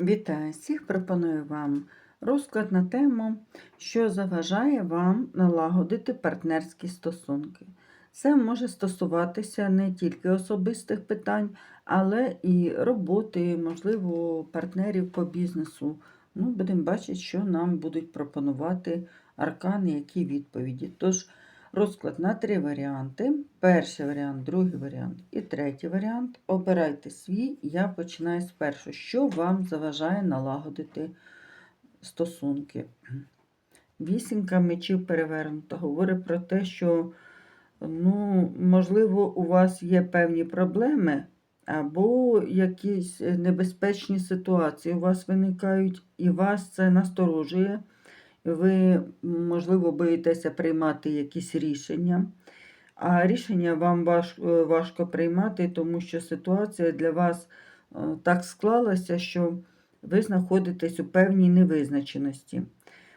Вітаю всіх! Пропоную вам розклад на тему, що заважає вам налагодити партнерські стосунки. Це може стосуватися не тільки особистих питань, але і роботи, можливо, партнерів по бізнесу. Ну, будемо бачити, що нам будуть пропонувати аркани, які відповіді. Тож, розклад на три варіанти. Перший варіант, другий варіант і третій варіант. Обирайте свій. Я починаю з першого. Що вам заважає налагодити стосунки? Вісімка мечів перевернута говорить про те, що, ну, можливо, у вас є певні проблеми, або якісь небезпечні ситуації у вас виникають, і вас це насторожує. Ви, можливо, боїтеся приймати якісь рішення. А рішення вам важко приймати, тому що ситуація для вас е, так склалася, що ви знаходитесь у певній невизначеності.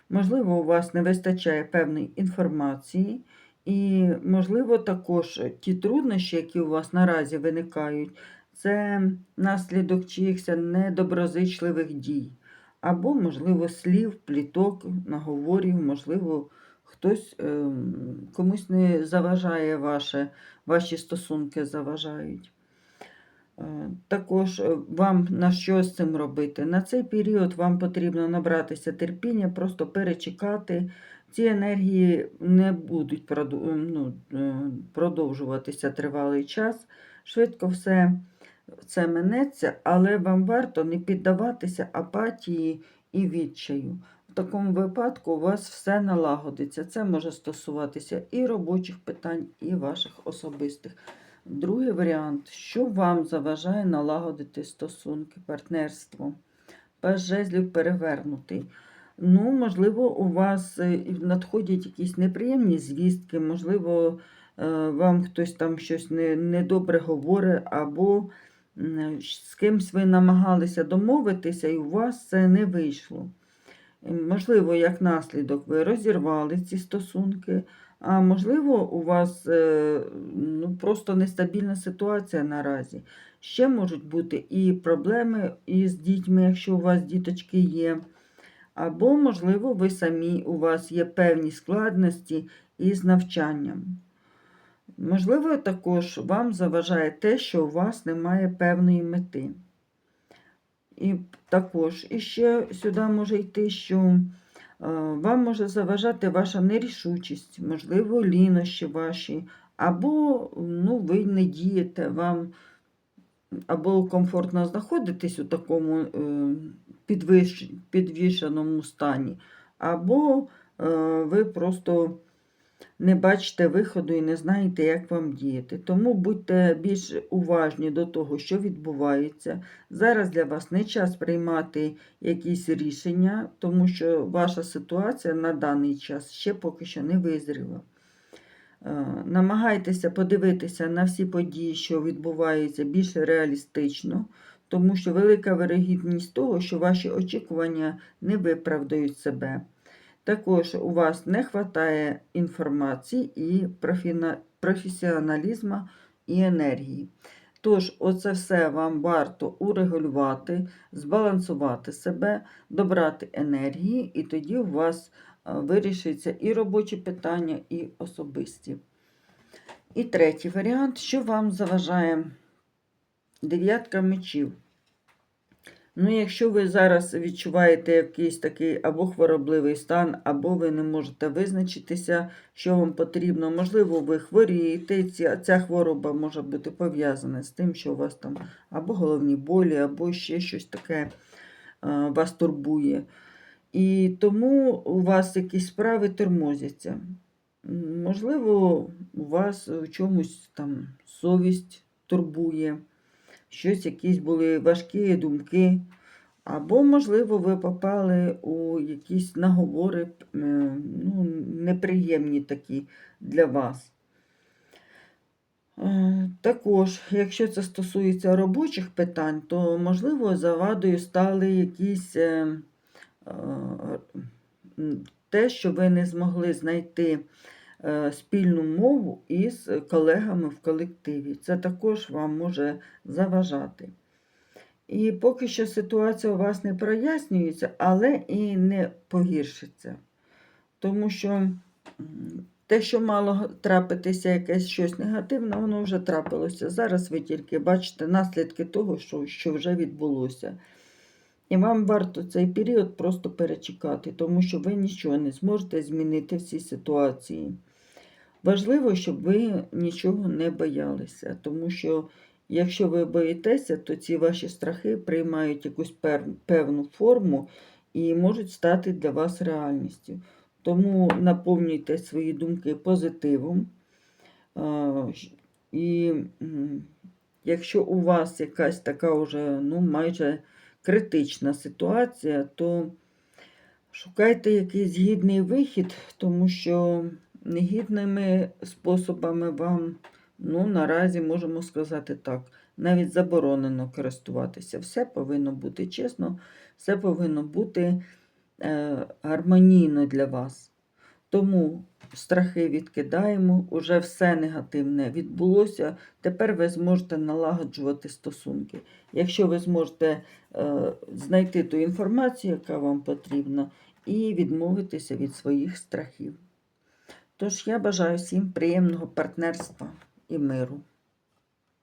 Можливо, у вас не вистачає певної інформації, і, можливо, також ті труднощі, які у вас наразі виникають, це наслідок чиїхось недоброзичливих дій. Або, можливо, слів, пліток, наговорів, можливо, хтось ем, комусь не заважає ваше, ваші стосунки заважають. Е, Також е, вам на що з цим робити? На цей період вам потрібно набратися терпіння, просто перечекати. Ці енергії не будуть ну, е, продовжуватися тривалий час. Швидко все це минеться, але вам варто не піддаватися апатії і відчаю. В такому випадку у вас все налагодиться. Це може стосуватися і робочих питань, і ваших особистих. Другий варіант, що вам заважає налагодити стосунки, партнерство. Паж жезлів перевернутий. Ну, можливо, у вас е, надходять якісь неприємні звістки, можливо, е, вам хтось там щось недобре говорить, або з кимсь ви намагалися домовитися, і у вас це не вийшло. Можливо, як наслідок ви розірвали ці стосунки, а можливо, у вас е, ну, просто нестабільна ситуація наразі. Ще можуть бути і проблеми із дітьми, якщо у вас діточки є. Або, можливо, ви самі у вас є певні складності із навчанням. Можливо, також вам заважає те, що у вас немає певної мети. І також іще сюди може йти, що е, вам може заважати ваша нерішучість, можливо, лінощі ваші, або ну, ви не дієте, вам або комфортно знаходитесь у такому е, підвищ- підвішеному стані, або е, ви просто не бачите виходу і не знаєте, як вам діяти. Тому будьте більш уважні до того, що відбувається. Зараз для вас не час приймати якісь рішення, тому що ваша ситуація на даний час ще поки що не визріла. Е, Намагайтеся подивитися на всі події, що відбуваються, більш реалістично, тому що велика вирогідність того, що ваші очікування не виправдають себе. Також у вас не вистачає інформації і професіоналізму і енергії. Тож, оце все вам варто урегулювати, збалансувати себе, добрати енергії, і тоді у вас е, вирішиться і робочі питання, і особисті. І третій варіант, що вам заважає дев'ятка мечів. Ну, якщо ви зараз відчуваєте якийсь такий або хворобливий стан, або ви не можете визначитися, що вам потрібно, можливо, ви хворієте, ця, ця хвороба може бути пов'язана з тим, що у вас там або головні болі, або ще щось таке е, вас турбує. І тому у вас якісь справи тормозяться. Можливо, у вас в чомусь там совість турбує щось, якісь були важкі думки. Або, можливо, ви попали у якісь наговори ну, неприємні такі для вас. Е, Також, якщо це стосується робочих питань, то, можливо, завадою стали якісь е, е, те, що ви не змогли знайти спільну мову із колегами в колективі. Це також вам може заважати. І поки що ситуація у вас не прояснюється, але і не погіршиться. Тому що те, що мало трапитися якесь щось негативне, воно вже трапилося. Зараз ви тільки бачите наслідки того, що, що вже відбулося. І вам варто цей період просто перечекати, тому що ви нічого не зможете змінити в цій ситуації. Важливо, щоб ви нічого не боялися, тому що якщо ви боїтеся, то ці ваші страхи приймають якусь певну форму і можуть стати для вас реальністю. Тому наповнюйте свої думки позитивом. І якщо у вас якась така вже ну, майже критична ситуація, то шукайте якийсь гідний вихід, тому що негідними способами вам, ну, наразі можемо сказати так, навіть заборонено користуватися. Все повинно бути чесно, все повинно бути е, гармонійно для вас. Тому страхи відкидаємо, уже все негативне відбулося. Тепер ви зможете налагоджувати стосунки. Якщо ви зможете е, знайти ту інформацію, яка вам потрібна, і відмовитися від своїх страхів. Тож я бажаю всім приємного партнерства і миру.